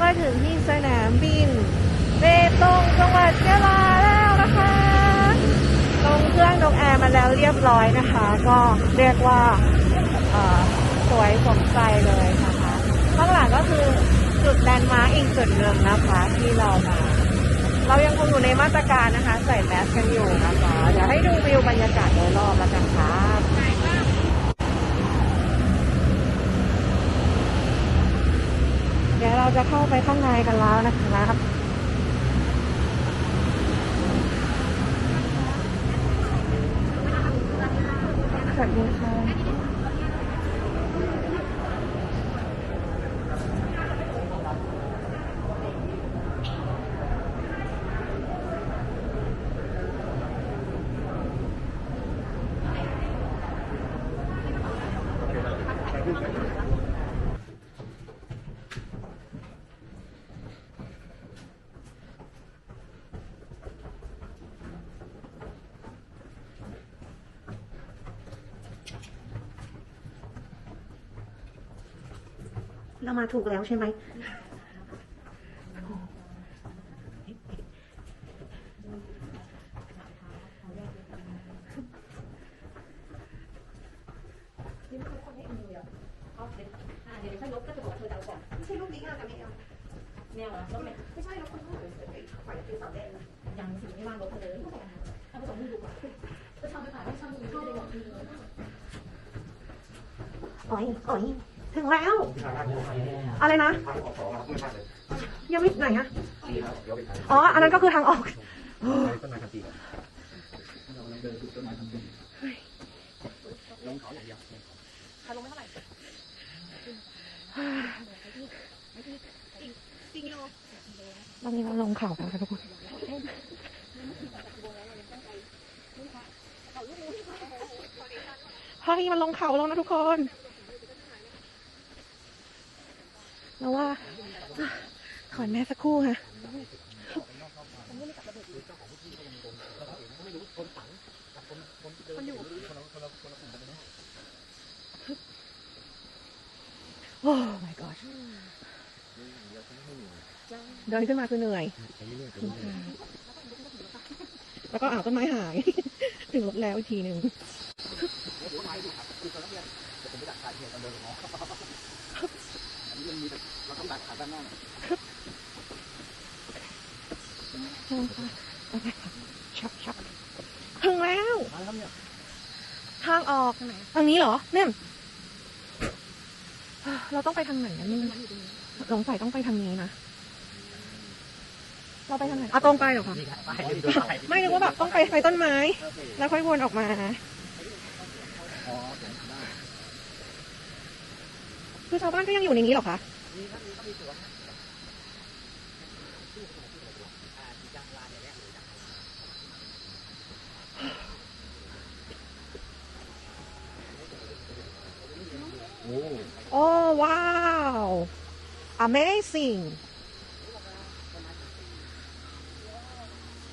ก็ถึงที่สนามบินเบตงจังหวัดเชียงรายแล้วนะคะลงเครื่องลกแอร์มาแล้วเรียบร้อยนะคะ ก็เรียกว่าสวยสมใจเลยนะคะข้างหลังก็คือจุดแลนด์มาร์กอีกจุดหนึ่งนะคะที่เรามา เรายังคงอยู่ในมาตรการนะคะ ใส่แมสกันอยู่นะคะ เดี๋ยวให้ดูวิวบรรยากาศโดยรอบแล้วกันค่ะ ดี๋ยวเราจะเข้าไปข้างในกันแล้วนะครับ สวัสดีค่ะ เรามาถูกแล้วใช่ไหม เดี๋ยวถ้ายกก็จะบอกว่าเธอจะเอาก่อน ไม่ใช่ลูกนี้อะแต่ไม่เอา แนวอะรถเมล์ ไม่ใช่แล้วคนที่เหมือนไอ้ฝ่ายเป็นสาวแดงนะ ยังสิไม่ว่างรถเธอเลยถ้าผสมมือดูก่อนจะทำไปขายไม่ทำมือไม่ได้บอกมือ โอ้ยโอ้ยถึงแล้ว อะไรนะ ยังไม่ไหนอะอ๋อ อันนั้นก็คือทางออกต้นไม้พันปีเราเดินนั้นปีลงเข่างเดียวตอนนี้เราลงเขาแล้วค่ะทุกคนเฮ้ยมันลงเขาแล้วนะทุกคน แล้วว่าถอนแม่สักครู่ค่ะโอ้ my god เดินขึ้นมาคือเหนื่อย แล้วก็อ้าวต้นไม้หาย ถึงรถแล้วอีกทีหนึ่งใช่ค่ะโอเคค่ะชับชับถึงแล้ว ทางออกทางนี้เหรอเนี่ยเราต้องไปทางไหนนะนี่สงสัยต้องไปทางนี้นะ เราไปทางไหนอะตรงไปเหรอคะไม่นึกว่าแบบต้องไปไปต้นไม้ แล้วค่อยวนออกมาคือชาวบ้านก็ยังอยู่ในนี้เหรอคะ โอ้ว้าว amazing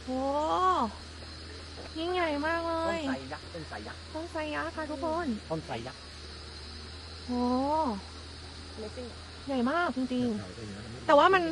โอ้ยิ่งใหญ่มากเลต้นย ไทรยักษ์ต้นไทรยักษ์ต้นไทรยักษ์ค่ะทุกคน ต้นไทรยักษ์โอ้ ใหญ่มากจริงๆ แต่ว่ามัน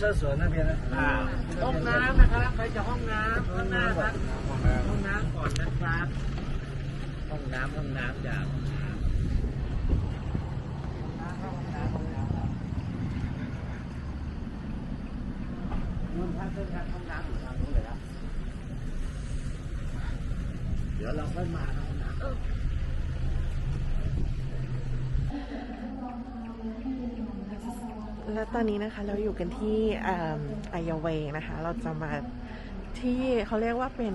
เชื้อสวนนั่นเองนะห้องน้ำนะครับใครจะห้องน้ำข้างหน้าครับห้องน้ำก่อนนะครับ ห้องน้ำห้องน้ำจากนู่นท่านเส้นทางห้องน้ำอยู่ทางนู้นเลยครับเดี๋ยวเราค่อยมาห้องน้ำ แล้วตอนนี้นะคะเราอยู่กันที่อายาเวนะคะ เราจะมาที่เขาเรียกว่าเป็น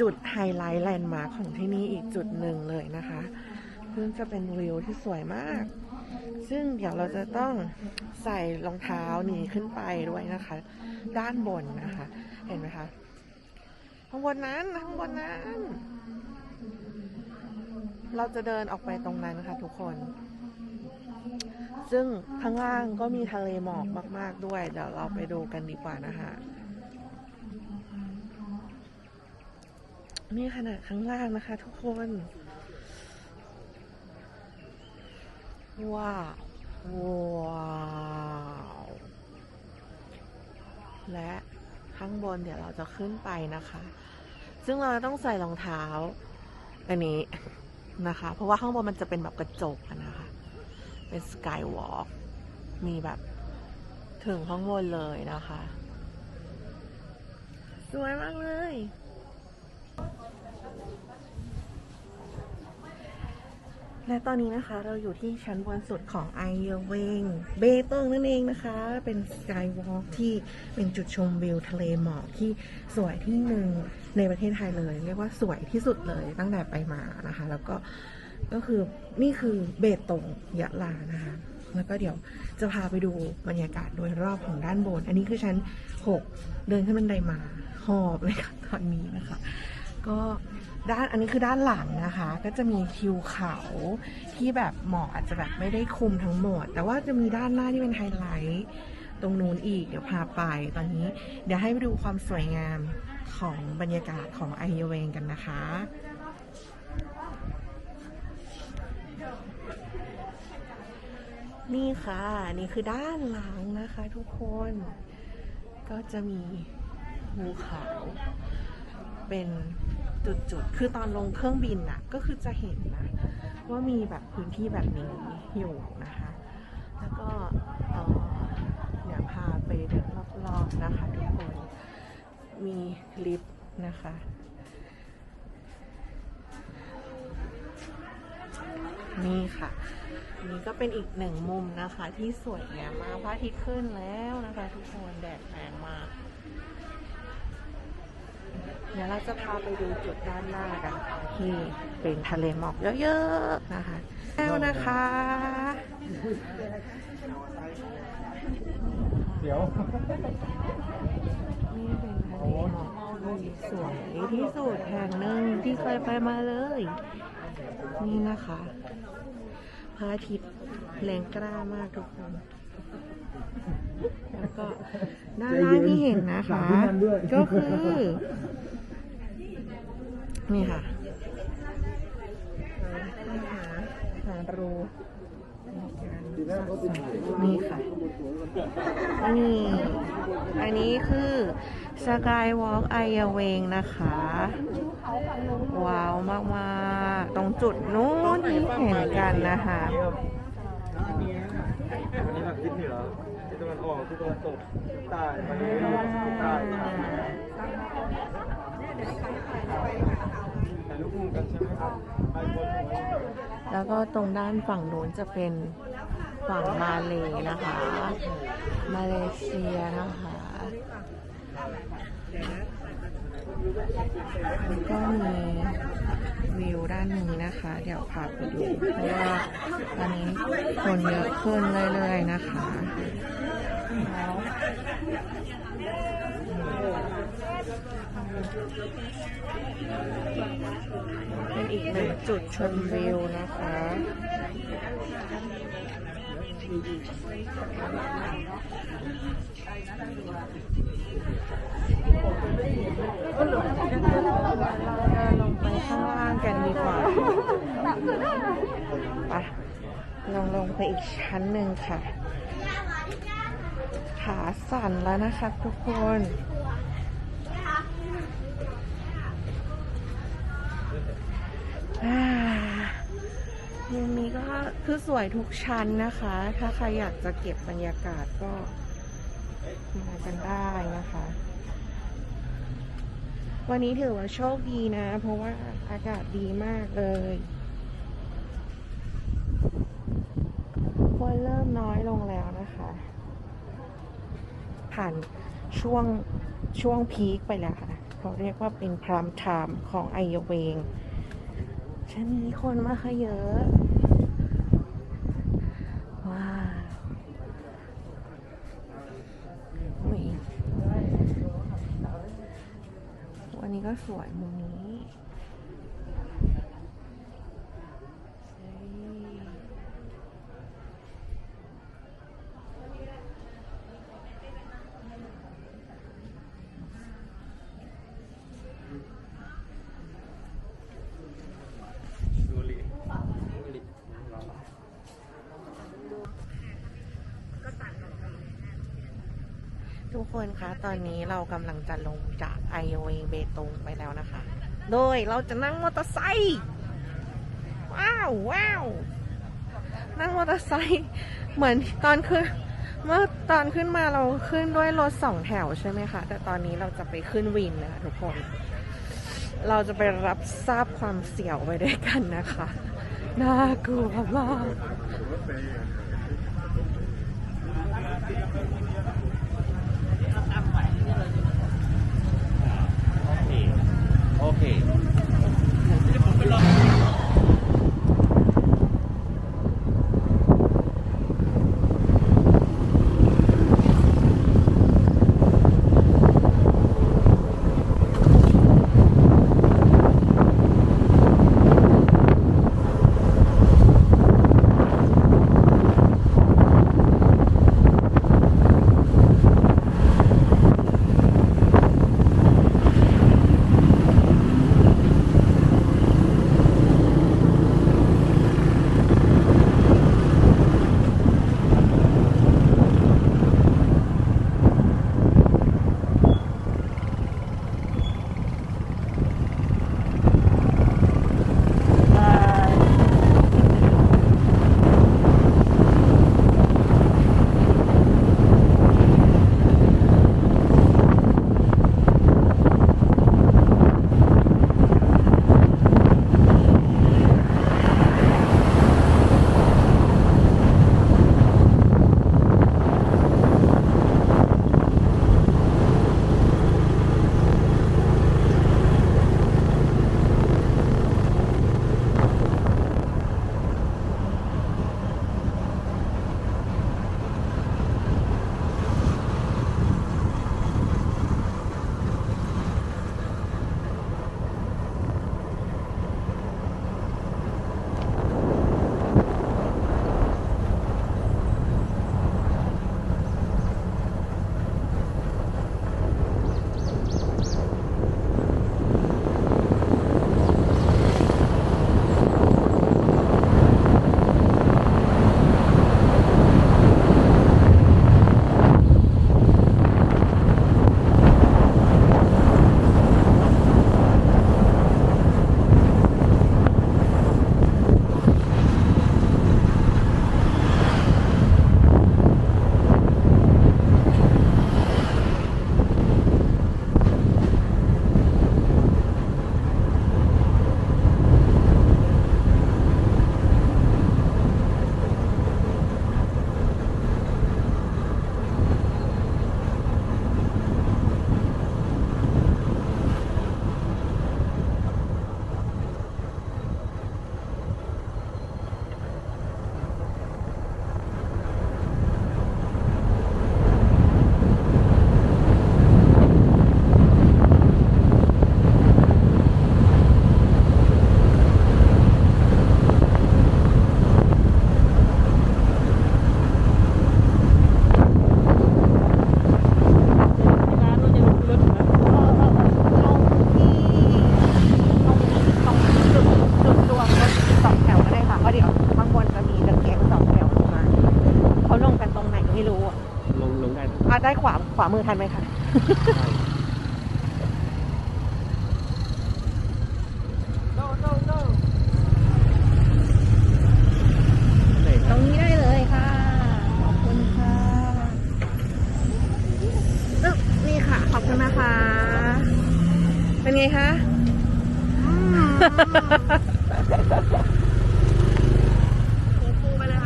จุดไฮไลท์แลนด์มาร์คของที่นี่อีกจุดหนึ่งเลยนะคะ ซึ่งจะเป็นวิวที่สวยมาก ซึ่งเดี๋ยวเราจะต้องใส่รองเท้านี้ขึ้นไปด้วยนะคะ ด้านบนนะคะ เห็นไหมคะข้างบนนั้นข้างบนนั้น เราจะเดินออกไปตรงนั้นนะคะทุกคน ซึ่งข้างล่างก็มีทะเลหมอกมาก ๆด้วย เดี๋ยวเราไปดูกันดีกว่านะคะนี่ขนาดข้างล่างนะคะ ทุกคน ว้าวว้าวและข้างบนเดี๋ยวเราจะขึ้นไปนะคะ ซึ่งเราต้องใส่รองเท้า อันนี้นะคะ เพราะว่าข้างบนมันจะเป็นแบบกระจกนะคะ เป็นสกายวอล์กมีแบบถึงข้างบนเลยนะคะ สวยมากเลย และตอนนี้นะคะเราอยู่ที่ชั้นบนสุดของไอเยเวงเบตงนั่นเองนะคะ เป็นสกายวอล์กที่เป็นจุดชมวิวทะเลหมอกที่สวยที่หนึ่งในประเทศไทยเลย เรียกว่าสวยที่สุดเลยตั้งแต่ไปมานะคะ แล้วก็ ก็คือนี่คือเบตงยะลานะคะ แล้วก็เดี๋ยวจะพาไปดูบรรยากาศโดยรอบของด้านบน อันนี้คือชั้น 6 เดินขึ้นบันไดมาหอบเลยค่ะตอนนี้นะคะ ก็ด้านอันนี้คือด้านหลังนะคะ ก็จะมีทิวเขาที่แบบหมอกอาจจะแบบไม่ได้คุมทั้งหมด แต่ว่าจะมีด้านหน้าที่เป็นไฮไลท์ตรงนู้นอีกเดี๋ยวพาไปตอนนี้ เดี๋ยวให้ไปดูความสวยงามของบรรยากาศของไอเยเวงกันนะคะ นี่ค่ะ นี่คือด้านหลังนะคะทุกคน ก็จะมีภูเขาเป็นจุดๆ คือตอนลงเครื่องบินน่ะ ก็คือจะเห็นนะ ว่ามีแบบพื้นที่แบบนี้อยู่นะคะ แล้วก็เอ่อเดี๋ยวพาไปเดินรอบๆนะคะทุกคน มีลิฟต์นะคะนี่ค่ะ นี่ก็เป็นอีกหนึ่งมุมนะคะ ที่สวยงามมากพระอาทิตย์ขึ้นแล้วนะคะ ทุกคนแดดแรงมาก เดี๋ยวเราจะพาไปดูจุดด้านหน้ากันค่ะที่เป็นทะเลหมอกเยอะๆนะคะแล้วนะคะเดี๋ยวนี่เป็นทะเลหมอกที่สวยที่สุดแห่งหนึ่งที่เคยไปมาเลย นี่นะคะ พระอาทิตย์แรงกล้ามากทุกคน แล้วก็ด้านล่างที่เห็นนะคะ ก็คือ นี่ค่ะหาหารูนี่ค่ะนี่ อันนี้คือสกายวอล์กไอเยเวงนะคะ ว้าวมากๆ ตรงจุดนู้นที่เห็นกันนะคะอันนี้หลักทิศเหนือทิศตะวันออกทิศตะวันตกใต้มาดูทิศใต้ถ่ายแล้วก็ตรงด้านฝั่งโน้นจะเป็นฝั่งมาเลยนะคะ มาเลเซียนะคะก็มีวิวด้านนี้นะคะ เดี๋ยวพาไปดู เพราะว่าตอนนี้คนเยอะขึ้นเรื่อยๆนะคะแล้วเป็นอีกหนึ่งจุดชมวิวนะคะ ลงไปข้างล่างกันดีกว่าไปลองลงไปอีกชั้นหนึ่งค่ะ ขาสั่นแล้วนะคะทุกคนอ่า มุมนี้ก็คือสวยทุกชั้นนะคะ ถ้าใครอยากจะเก็บบรรยากาศก็มากันได้นะคะ วันนี้ถือว่าโชคดีนะ เพราะว่าอากาศดีมากเลยคนเริ่มน้อยลงแล้วนะคะ ผ่านช่วงช่วงพีคไปแล้วค่ะ เขาเรียกว่าเป็นพรามไทม์ของไอเวง ชั้นนี้คนมาค่ะเยอะ ว้าววันนี้ก็สวยมุมนี้เฮ้ยทุ กคนคะ ตอนนี้เรากำลังจะลงจากไอโอเวเบตงไปแล้วนะคะ โดยเราจะนั่งมอเตอร์ไซค์ ว้าวว้าวนั่งมอเตอร์ไซค์ เหมือนตอนขึ้น เมื่อตอนขึ้นมาเราขึ้นด้วยรถสองแถวใช่ไหมคะ แต่ตอนนี้เราจะไปขึ้นวินนะคะทุกคน เราจะไปรับทราบความเสี่ยวไปด้วยกันนะคะ น่ากลัวมาก โ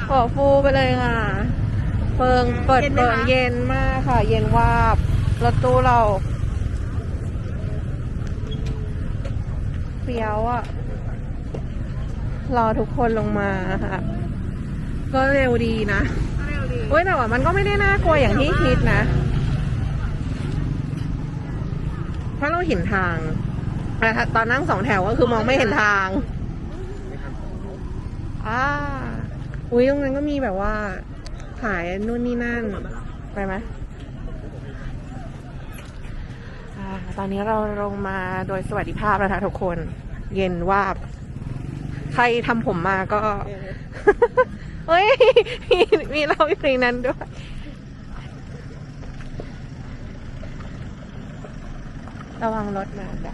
ขอฟูไปเลยค่ะ เปิงเปิดเปิงเย็นมากค่ะ เย็นวาบรถตู้เราเฟี้ยวอะรอทุกคนลงมาค่ะ ก็เร็วดีนะเว้ยแต่ว่ามันก็ไม่ได้น่ากลัวอย่างที่คิดนะ เพราะเราเห็นทาง แต่ถ้าตอนนั่งสองแถวก็คือมองไม่เห็นทางอ่าอุ้ยตรงนั้นก็มีแบบว่าขายนู่นนี่นั่น ไปไหมอ่าตอนนี้เราลงมาโดยสวัสดิภาพแล้วนะทุกคน เย็นวาบ ใครทำผมมาก็ เฮ้ย มีมีเราอยู่ในนั้นด้วย ระวังรถมาจ้ะ